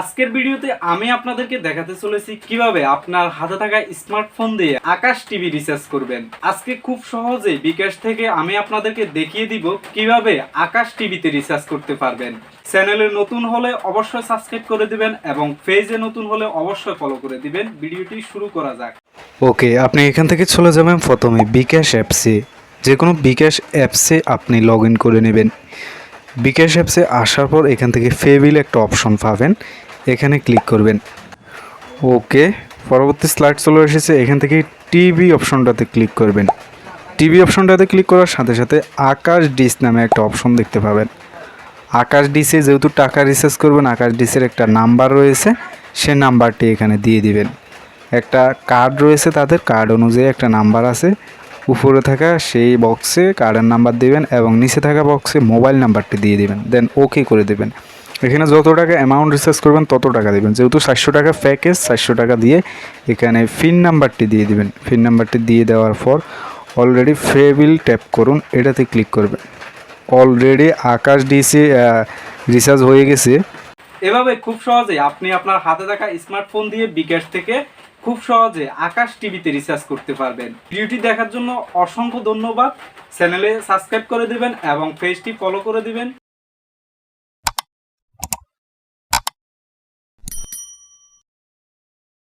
আজকের ভিডিওতে আমি আপনাদেরকে দেখাতে চলেছি কীভাবে আপনার হাতে থাকা স্মার্টফোন দিয়ে আকাশ টিভি রিচার্জ করবেন। আজকে খুব সহজেই বিকাশ থেকে আমি আপনাদেরকে দেখিয়ে দিব কীভাবে আকাশ টিভিতে রিচার্জ করতে পারবেন। চ্যানেলে নতুন হলে অবশ্যই সাবস্ক্রাইব করে দিবেন এবং পেজে নতুন হলে অবশ্যই ফলো করে দিবেন। ভিডিওটি শুরু করা যাক। ওকে, আপনি এখান থেকে চলে যাবেন প্রথমে বিকাশ অ্যাপসে। যে কোনো বিকাশ অ্যাপসে আপনি লগ করে নেবেন। বিকাশ অ্যাপসে আসার পর এখান থেকে ফেবিল একটা অপশন পাবেন। এখানে ক্লিক করবেন। ওকে, পরবর্তী স্লাইড চলে এসেছে। এখান থেকে টিভি অপশনটাতে ক্লিক করবেন। টিভি অপশনটাতে ক্লিক করার সাথে সাথে আকাশ ডিস নামে একটা অপশন দেখতে পাবেন। আকাশ ডিসে যেহেতু টাকা রিচার্জ করবেন, আকাশ ডিসের একটা নাম্বার রয়েছে, সে নাম্বারটি এখানে দিয়ে দিবেন। একটা কার্ড রয়েছে তাদের, কার্ড অনুযায়ী একটা নাম্বার আছে। উপরে থাকা সেই বক্সে কার্ডের নাম্বার দিবেন এবং নিচে থাকা বক্সে মোবাইল নাম্বারটি দিয়ে দেবেন। দেন ওকে করে দেবেন। এখানে যত টাকা অ্যামাউন্ট রিচার্জ করবেন, তত টাকা দেবেন। যেহেতু সাতশো টাকা প্যাকেজ সাতশো টাকা দিয়ে এখানে ফিন নাম্বারটি দিয়ে দিবেন। ফিন নাম্বারটি দিয়ে দেওয়ার পর অলরেডি ফেবিল ট্যাপ করুন। এটাতে ক্লিক করবেন। অলরেডি আকাশ ডিসি রিচার্জ হয়ে গেছে। এভাবে খুব সহজে আপনি আপনার হাতে থাকা স্মার্টফোন দিয়ে বিকাশ থেকে খুব সহজে আকাশ টিভিতে রিচার্জ করতে পারবেন। ভিডিওটি দেখার জন্য অসংখ্য ধন্যবাদ। চ্যানেলে সাবস্ক্রাইব করে দিবেন এবং পেজটি ফলো করে দিবেন।